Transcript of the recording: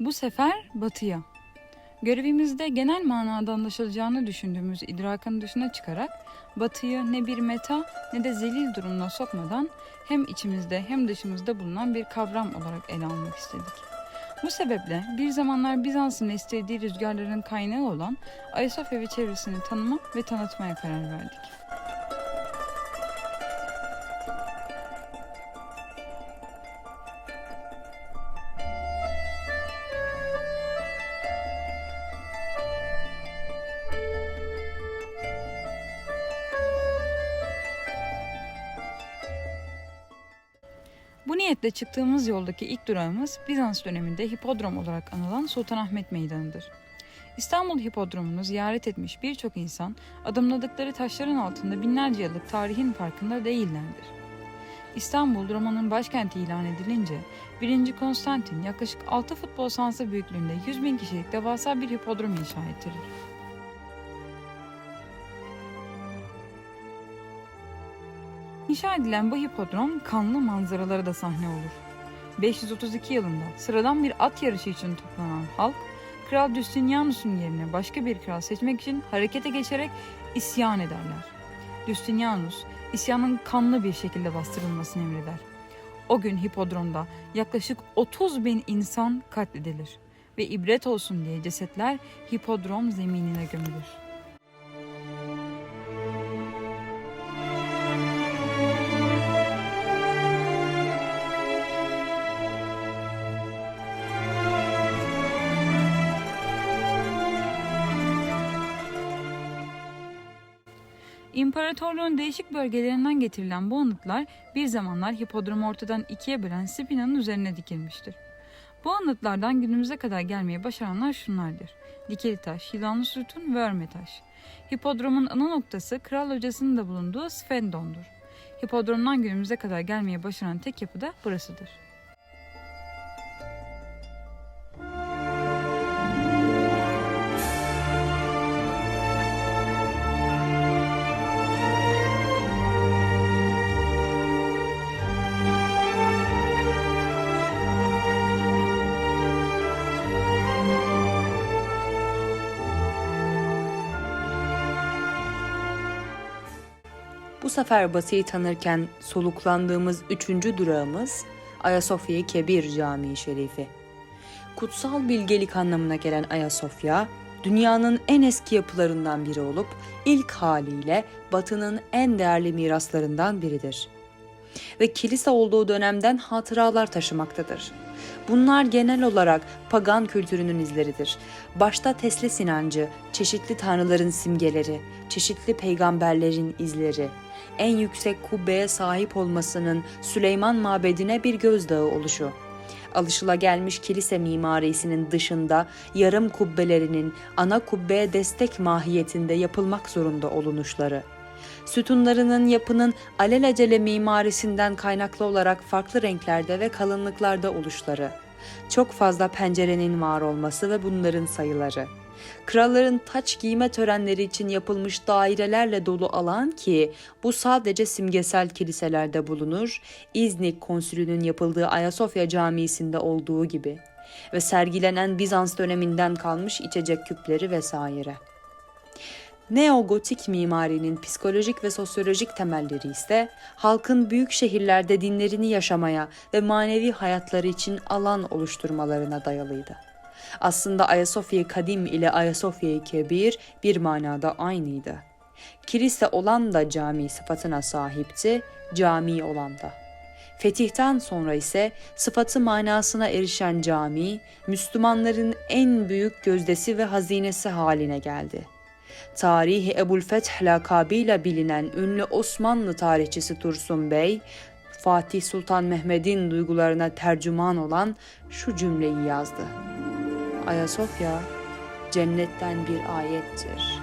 Bu sefer batıya. Görevimizde genel manada anlaşılacağını düşündüğümüz idrakın dışına çıkarak batıyı ne bir meta ne de zelil durumuna sokmadan hem içimizde hem dışımızda bulunan bir kavram olarak ele almak istedik. Bu sebeple bir zamanlar Bizans'ın istediği rüzgarların kaynağı olan Ayasofya ve çevresini tanıma ve tanıtmaya karar verdik. Niyetle çıktığımız yoldaki ilk durağımız Bizans döneminde hipodrom olarak anılan Sultanahmet Meydanı'dır. İstanbul Hipodromu'nu ziyaret etmiş birçok insan adımladıkları taşların altında binlerce yıllık tarihin farkında değillerdir. İstanbul Roma'nın başkenti ilan edilince 1. Konstantin yaklaşık 6 futbol sahansı büyüklüğünde 100 bin kişilik devasa bir hipodrom inşa ettirir. İnşa edilen bu hipodrom kanlı manzaralara da sahne olur. 532 yılında sıradan bir at yarışı için toplanan halk, Kral Justinianus'un yerine başka bir kral seçmek için harekete geçerek isyan ederler. Justinianus, isyanın kanlı bir şekilde bastırılmasını emreder. O gün hipodromda yaklaşık 30 bin insan katledilir ve ibret olsun diye cesetler hipodrom zeminine gömülür. İmparatorluğun değişik bölgelerinden getirilen bu anıtlar bir zamanlar hipodromu ortadan ikiye bölen spinanın üzerine dikilmiştir. Bu anıtlardan günümüze kadar gelmeye başaranlar şunlardır. Dikili taş, yılanlı sütun ve örme taş. Hipodromun ana noktası kral hocasının da bulunduğu Sfendon'dur. Hipodromdan günümüze kadar gelmeye başaran tek yapı da burasıdır. Bu sefer Batı'yı tanırken soluklandığımız üçüncü durağımız Ayasofya-i Kebir Camii Şerifi. Kutsal bilgelik anlamına gelen Ayasofya, dünyanın en eski yapılarından biri olup ilk haliyle Batı'nın en değerli miraslarından biridir. Ve kilise olduğu dönemden hatıralar taşımaktadır. Bunlar genel olarak pagan kültürünün izleridir. Başta Teslis inancı, çeşitli tanrıların simgeleri, çeşitli peygamberlerin izleri, en yüksek kubbeye sahip olmasının Süleyman Mabedi'ne bir gözdağı oluşu. Alışılagelmiş kilise mimarisinin dışında yarım kubbelerinin ana kubbeye destek mahiyetinde yapılmak zorunda olunuşları. Sütunlarının yapının alelacele mimarisinden kaynaklı olarak farklı renklerde ve kalınlıklarda oluşları. Çok fazla pencerenin var olması ve bunların sayıları. Kralların taç giyme törenleri için yapılmış dairelerle dolu alan ki bu sadece simgesel kiliselerde bulunur, İznik konsülünün yapıldığı Ayasofya Camii'sinde olduğu gibi ve sergilenen Bizans döneminden kalmış içecek küpleri vesaire. Neogotik mimarinin psikolojik ve sosyolojik temelleri ise halkın büyük şehirlerde dinlerini yaşamaya ve manevi hayatları için alan oluşturmalarına dayalıydı. Aslında Ayasofya Kadim ile Ayasofya Kebir bir manada aynıydı. Kilise olan da cami sıfatına sahipti, cami olan da. Fetihten sonra ise sıfatı manasına erişen cami, Müslümanların en büyük gözdesi ve hazinesi haline geldi.'' Tarihi Ebu'l-Feth lakabıyla bilinen ünlü Osmanlı tarihçisi Tursun Bey, Fatih Sultan Mehmet'in duygularına tercüman olan şu cümleyi yazdı. Ayasofya cennetten bir ayettir.